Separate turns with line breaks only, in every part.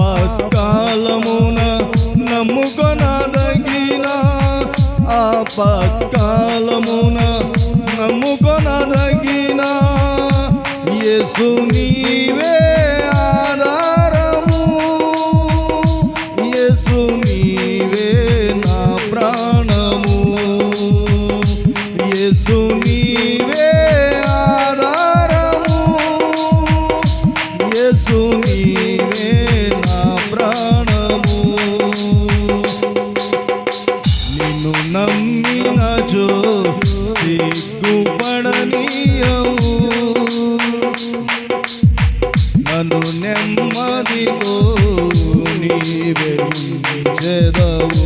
ఆపత్కాలమున నమ్ముకొనదగిన ఆపత్కాలమున నమ్ముకొనదగిన యేసు నీవే నను నెమ్మదితో నీవే ఉంచెదవు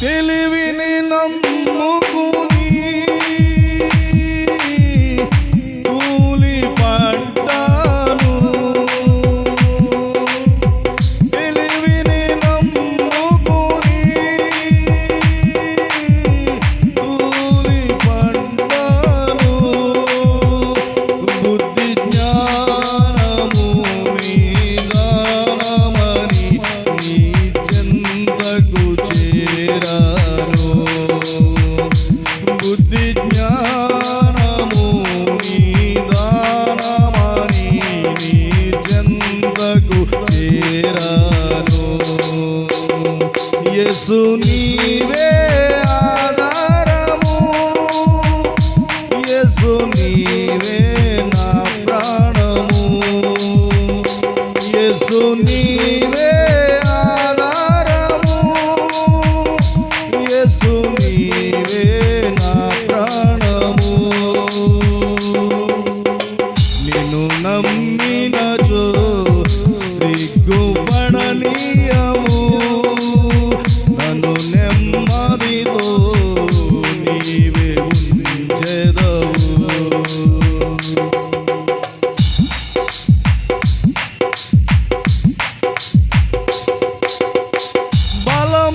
తెలివిని నమ్ముకుని యేసు నీవే ఆధారము. యేసు నీవే నా ప్రాణము. యేసు నీవే ఆధారము. యేసు నీవే నా ప్రాణము. నిన్ను నమ్మినచో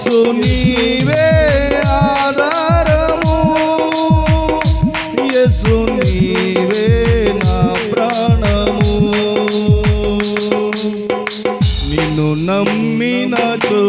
యేసు నీవే ఆధారము. యేసు నీవే నా ప్రాణము. నిన్ను నమ్మినచో